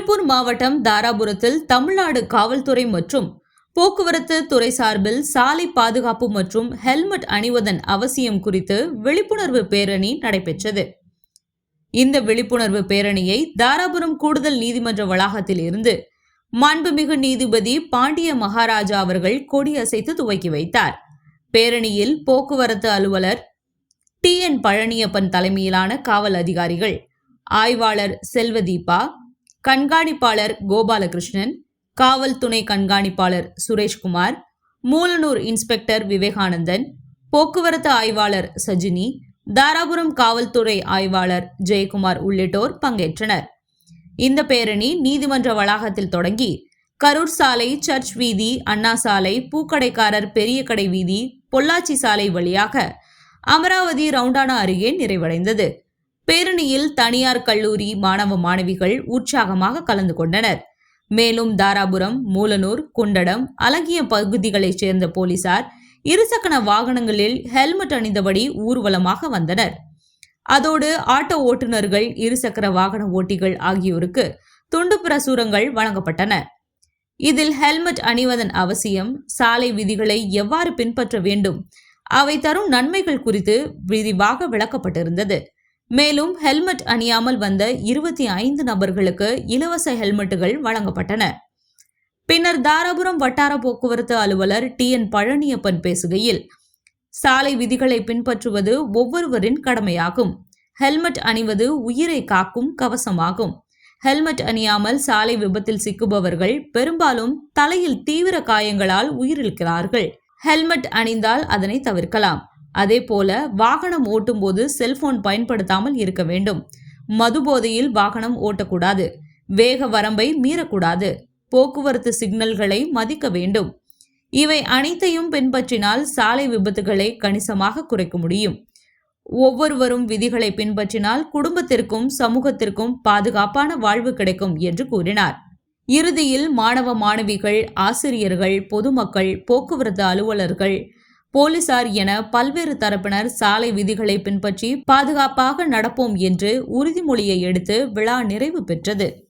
திருப்பூர் மாவட்டம் தாராபுரத்தில் தமிழ்நாடு காவல்துறை மற்றும் போக்குவரத்து துறை சார்பில் சாலை பாதுகாப்பு மற்றும் ஹெல்மெட் அணிவதன் அவசியம் குறித்து விழிப்புணர்வு பேரணி நடைபெற்றது. இந்த விழிப்புணர்வு பேரணியை தாராபுரம் கூடுதல் நீதிமன்ற வளாகத்தில் இருந்து மாண்புமிகு நீதிபதி பாண்டிய மகாராஜா அவர்கள் கொடியசைத்து துவக்கி வைத்தார். பேரணியில் போக்குவரத்து அலுவலர் டி என் பழனியப்பன் தலைமையிலான காவல் அதிகாரிகள் ஆய்வாளர் செல்வதீபா கண்காணிப்பாளர் கோபாலகிருஷ்ணன் காவல் துணை கண்காணிப்பாளர் சுரேஷ்குமார் மூலனூர் இன்ஸ்பெக்டர் விவேகானந்தன் போக்குவரத்து ஆய்வாளர் சஜினி தாராபுரம் காவல்துறை ஆய்வாளர் ஜெயக்குமார் உள்ளிட்டோர் பங்கேற்றனர். இந்த பேரணி நீதிமன்ற வளாகத்தில் தொடங்கி கரூர் சாலை சர்ச் வீதி அண்ணா சாலை பூக்கடைக்காரர் பெரிய கடை வீதி பொள்ளாச்சி சாலை வழியாக அமராவதி ரவுண்டானா அருகே நிறைவடைந்தது. பேரணியில் தனியார் கல்லூரி மாணவ மாணவிகள் உற்சாகமாக கலந்து கொண்டனர். மேலும் தாராபுரம் மூலனூர் குண்டடம் அலங்கிய பகுதிகளைச் சேர்ந்த போலீசார் இருசக்கர வாகனங்களில் ஹெல்மெட் அணிந்தபடி ஊர்வலமாக வந்தனர். அதோடு ஆட்டோ ஓட்டுநர்கள் இருசக்கர வாகன ஓட்டிகள் ஆகியோருக்கு துண்டு பிரசுரங்கள் வழங்கப்பட்டன. இதில் ஹெல்மெட் அணிவதன் அவசியம் சாலை விதிகளை எவ்வாறு பின்பற்ற வேண்டும் அவை தரும் நன்மைகள் குறித்து விரிவாக விளக்கப்பட்டிருந்தது. மேலும் ஹெல்மெட் அணியாமல் வந்த இருபத்தி ஐந்து நபர்களுக்கு இலவச ஹெல்மெட்டுகள் வழங்கப்பட்டன. பின்னர் தாராபுரம் வட்டார போக்குவரத்து அலுவலர் டி. என். பழனியப்பன் பேசுகையில் சாலை விதிகளை பின்பற்றுவது ஒவ்வொருவரின் கடமையாகும். ஹெல்மெட் அணிவது உயிரை காக்கும் கவசமாகும். ஹெல்மெட் அணியாமல் சாலை விபத்தில் சிக்குபவர்கள் பெரும்பாலும் தலையில் தீவிர காயங்களால் உயிரிழக்கிறார்கள். ஹெல்மெட் அணிந்தால் அதனை தவிர்க்கலாம். அதே போல வாகனம் ஓட்டும்போது செல்போன் பயன்படுத்தாமல் இருக்க வேண்டும். மது போதையில் வாகனம் ஓட்டக்கூடாது. வேக வரம்பை மீறக்கூடாது. போக்குவரத்து சிக்னல்களை மதிக்க வேண்டும். இவை அனைத்தையும் பின்பற்றினால் சாலை விபத்துகளை கணிசமாக குறைக்க முடியும். ஒவ்வொருவரும் விதிகளை பின்பற்றினால் குடும்பத்திற்கும் சமூகத்திற்கும் பாதுகாப்பான வாழ்வு கிடைக்கும் என்று கூறினார். இறுதியில் மாணவ மாணவிகள் ஆசிரியர்கள் பொதுமக்கள் போக்குவரத்து அலுவலர்கள் போலீசார் என பல்வேறு தரப்பினர் சாலை விதிகளை பின்பற்றி பாதுகாப்பாக நடப்போம் என்று உறுதிமொழியை எடுத்து விழா நிறைவு பெற்றது.